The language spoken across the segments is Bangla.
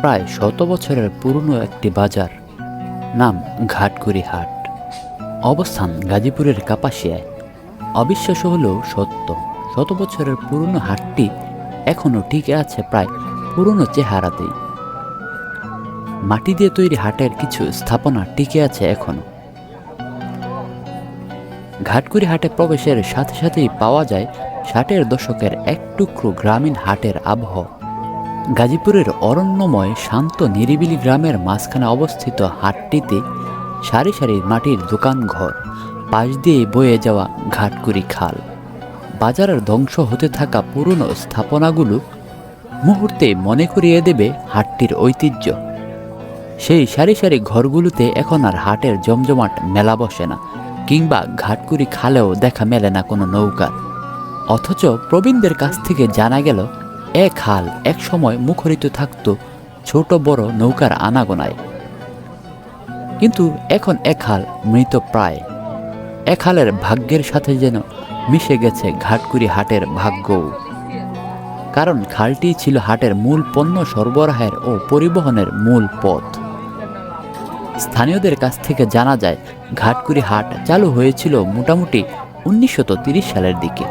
প্রায় শত বছরের পুরনো একটি বাজার, নাম ঘাটকুড়ি হাট। অবস্থান গাজীপুরের কাপাসিয়ায়। অবিশ্বাস্য হলেও সত্য, শত বছরের পুরনো হাটটি এখনও টিকে আছে প্রায় পুরনো চেহারাতেই। মাটি দিয়ে তৈরি হাটের কিছু স্থাপনা টিকে আছে এখনও। ঘাটকুড়ি হাটে প্রবেশের সাথে সাথেই পাওয়া যায় ষাটের দশকের এক টুকরো গ্রামীণ হাটের আবহ। গাজীপুরের অরণ্যময়, শান্ত, নিরিবিলি গ্রামের মাঝখানে অবস্থিত হাটটিতে সারি সারি মাটির দোকান ঘর পাশ দিয়ে বয়ে যাওয়া ঘাটকুড়ি খাল। বাজারের ধ্বংস হতে থাকা পুরনো স্থাপনাগুলো মুহূর্তে মনে করিয়ে দেবে হাটটির ঐতিহ্য। সেই সারি সারি ঘরগুলোতে এখন আর হাটের জমজমাট মেলা বসে না, কিংবা ঘাটকুড়ি খালেও দেখা মেলে না কোনো নৌকা অথচ প্রবীণদের কাছ থেকে জানা গেল এ খাল এক সময় মুখরিত থাকত ছোট বড় নৌকার আনাগোনায়। কিন্তু এখন এ খাল মৃত প্রায়। এ খালের ভাগ্যের সাথে যেন মিশে গেছে ঘাটকুড়ি হাটের ভাগ্যও। কারণ খালটি ছিল হাটের মূল পণ্য সরবরাহের ও পরিবহনের মূল পথ। স্থানীয়দের কাছ থেকে জানা যায়, ঘাটকুড়ি হাট চালু হয়েছিল মোটামুটি উনিশশো সালের দিকে।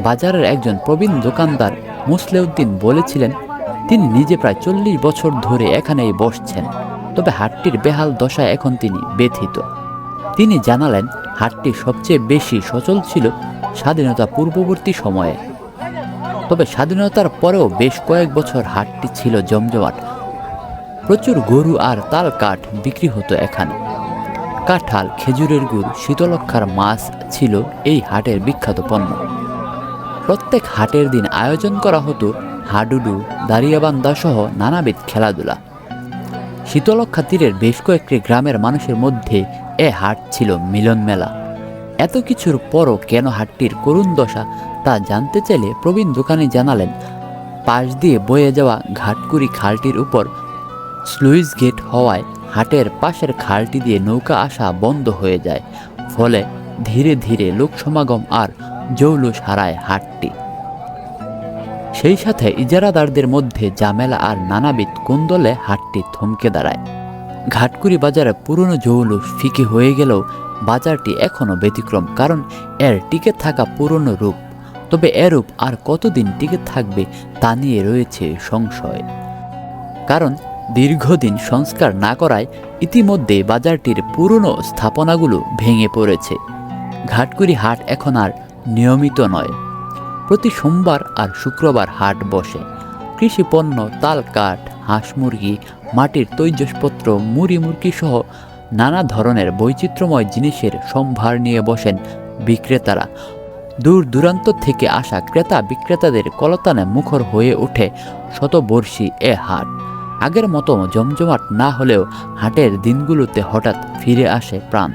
বাজারের একজন প্রবীণ দোকানদার মুসলেউদ্দিন বলেছিলেন, তিনি নিজে প্রায় চল্লিশ বছর ধরে এখানেই বসছেন। তবে হাটটির বেহাল দশায় এখন তিনি ব্যথিত। তিনি জানালেন, হাটটি সবচেয়ে বেশি সচল ছিল স্বাধীনতা পূর্ববর্তী সময়ে। তবে স্বাধীনতার পরেও বেশ কয়েক বছর হাটটি ছিল জমজমাট। প্রচুর গরু আর তাল কাঠ বিক্রি হতো এখানে। কাঁঠাল, খেজুরের গুড়, শীতলক্ষার মাছ ছিল এই হাটের বিখ্যাত পণ্য। প্রত্যেক হাটের দিন আয়োজন করা হতো হাডুডু, দাঁড়িয়াবান্ধা সহ নানাবিধ খেলাধুলা। শীতলক্ষা তীরের বেশ কয়েকটি গ্রামের মানুষের মধ্যে এ হাট ছিল মিলন মেলা। এত কিছুর পরও কেন হাটটির করুণ দশা তা জানতে চাইলে প্রবীণ দোকানি জানালেন, পাশ দিয়ে বয়ে যাওয়া ঘাটকুড়ি খালটির উপর স্লুইস গেট হওয়ায় হাটের পাশের খালটি দিয়ে নৌকা আসা বন্ধ হয়ে যায়। ফলে ধীরে ধীরে লোক সমাগম আর জৌলুস হারায় হাটটি। সেই সাথে ইজারাদারদের মধ্যে জামেলা আর নানাবিধ কুন্দলে হাটটি থমকে দাঁড়ায়। ঘাটকুড়ি বাজারে পুরনো জৌলুস ফিকে হয়ে গেলেও বাজারটি এখনও ব্যতিক্রম, কারণ এর টিকে থাকা পুরনো রূপ। তবে এরূপ আর কতদিন টিকে থাকবে তা নিয়ে রয়েছে সংশয়। কারণ দীর্ঘদিন সংস্কার না করায় ইতিমধ্যে বাজারটির পুরনো স্থাপনাগুলো ভেঙে পড়েছে। ঘাটকুড়ি হাট এখন আর নিয়মিত নয়। প্রতি সোমবার আর শুক্রবার হাট বসে। কৃষি পণ্য, তাল কাঠ, হাঁস মুরগি, মাটির তৈজসপত্র, মুড়ি মুরগি সহ নানা ধরনের বৈচিত্র্যময় জিনিসের সম্ভার নিয়ে বসেন বিক্রেতারা। দূর দূরান্ত থেকে আসা ক্রেতা বিক্রেতাদের কলতানে মুখর হয়ে ওঠে শতবর্ষী এ হাট। আগের মতো জমজমাট না হলেও হাটের দিনগুলোতে হঠাৎ ফিরে আসে প্রাণ।